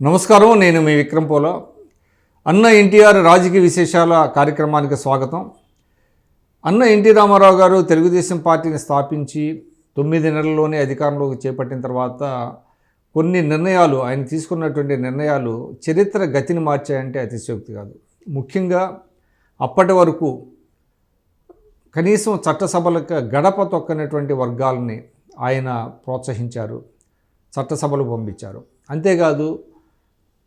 నమస్కారం నేను మీ విక్రమ్ పోలా. అన్న ఎన్టీఆర్ రాజకీయ విశేషాల కార్యక్రమానికి స్వాగతం. అన్న ఎన్టీ రామారావు గారు తెలుగుదేశం పార్టీని స్థాపించి తొమ్మిది నెలల్లోనే అధికారంలోకి చేపట్టిన తర్వాత కొన్ని నిర్ణయాలు ఆయన తీసుకున్నటువంటి నిర్ణయాలు చరిత్ర గతిని మార్చాయంటే అతిశయోక్తి కాదు. ముఖ్యంగా అప్పటి వరకు కనీసం చట్టసభలకు గడప తొక్కనటువంటి వర్గాలని ఆయన ప్రోత్సహించారు చట్టసభలు పంపించారు. అంతేకాదు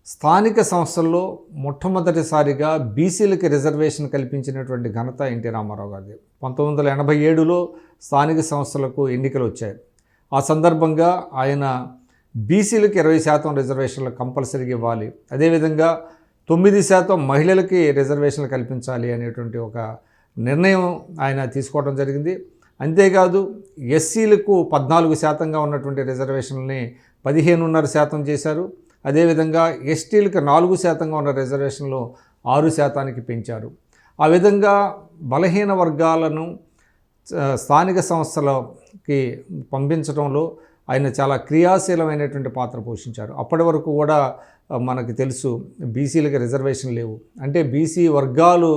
స్థానిక సంస్థల్లో మొట్టమొదటిసారిగా బీసీలకి రిజర్వేషన్ కల్పించినటువంటి ఘనత ఎన్టీ రామారావు గారిది. పంతొమ్మిది వందల ఎనభై ఏడులో స్థానిక సంస్థలకు ఎన్నికలు వచ్చాయి. ఆ సందర్భంగా ఆయన బీసీలకు ఇరవై శాతం రిజర్వేషన్లు కంపల్సరీగా ఇవ్వాలి. అదేవిధంగా తొమ్మిది శాతం మహిళలకి రిజర్వేషన్లు కల్పించాలి అనేటువంటి ఒక నిర్ణయం ఆయన తీసుకోవడం జరిగింది. అంతేకాదు ఎస్సీలకు పద్నాలుగు శాతంగా ఉన్నటువంటి రిజర్వేషన్లని పదిహేనున్నర శాతం చేశారు. అదేవిధంగా ఎస్టీలకు నాలుగు శాతంగా ఉన్న రిజర్వేషన్లు ఆరు శాతానికి పెంచారు. ఆ విధంగా బలహీన వర్గాలను స్థానిక సంస్థలకి పంపించడంలో ఆయన చాలా క్రియాశీలమైనటువంటి పాత్ర పోషించారు. అప్పటి వరకు కూడా మనకు తెలుసు బీసీలకు రిజర్వేషన్ లేవు. అంటే బీసీ వర్గాలు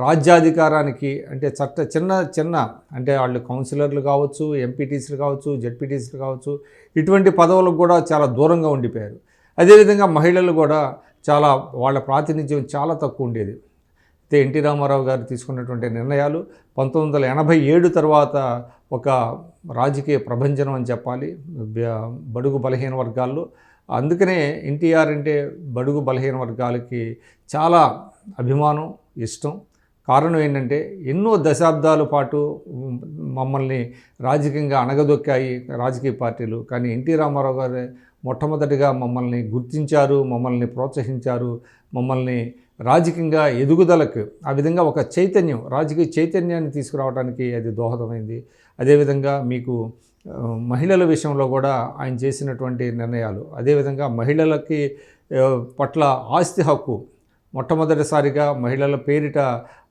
రాజ్యాధికారానికి అంటే చట్ట చిన్న చిన్న అంటే వాళ్ళు కౌన్సిలర్లు కావచ్చు ఎంపీటీసీలు కావచ్చు జెడ్పీటీసీలు కావచ్చు ఇటువంటి పదవులకు కూడా చాలా దూరంగా ఉండిపోయారు. అదేవిధంగా మహిళలు కూడా చాలా వాళ్ళ ప్రాతినిధ్యం చాలా తక్కువ ఉండేది. అయితే ఎన్టీ రామారావు గారు తీసుకున్నటువంటి నిర్ణయాలు పంతొమ్మిది వందల ఎనభై ఏడు తర్వాత ఒక రాజకీయ ప్రభంజనం అని చెప్పాలి. బడుగు బలహీన వర్గాల్లో. అందుకనే ఎన్టీఆర్ అంటే బడుగు బలహీన వర్గాలకి చాలా అభిమానం ఇష్టం. కారణం ఏంటంటే ఎన్నో దశాబ్దాల పాటు మమ్మల్ని రాజకీయంగా అణగదొక్కాయి రాజకీయ పార్టీలు. కానీ ఎన్టీ రామారావు గారు మొట్టమొదటిగా మమ్మల్ని గుర్తించారు మమ్మల్ని ప్రోత్సహించారు మమ్మల్ని రాజకీయంగా ఎదుగుదలకు ఆ విధంగా ఒక చైతన్యం రాజకీయ చైతన్యాన్ని తీసుకురావడానికి అది దోహదమైంది. అదేవిధంగా మీకు మహిళల విషయంలో కూడా ఆయన చేసినటువంటి నిర్ణయాలు అదేవిధంగా మహిళలకి పట్ల ఆస్తి హక్కు మొట్టమొదటిసారిగా మహిళల పేరిట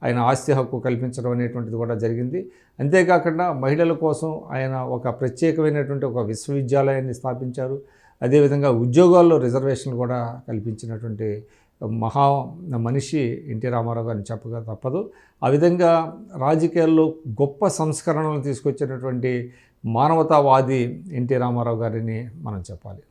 ఆయన ఆస్తి హక్కు కల్పించడం అనేటువంటిది కూడా జరిగింది. అంతేకాకుండా మహిళల కోసం ఆయన ఒక ప్రత్యేకమైనటువంటి ఒక విశ్వవిద్యాలయాన్ని స్థాపించారు. అదేవిధంగా ఉద్యోగాల్లో రిజర్వేషన్లు కూడా కల్పించినటువంటి మహా మనిషి ఎన్టీ రామారావు గారిని చెప్పగా తప్పదు. ఆ విధంగా రాజకీయాల్లో గొప్ప సంస్కరణలు తీసుకొచ్చినటువంటి మానవతావాది ఎన్టీ రామారావు గారిని మనం చెప్పాలి.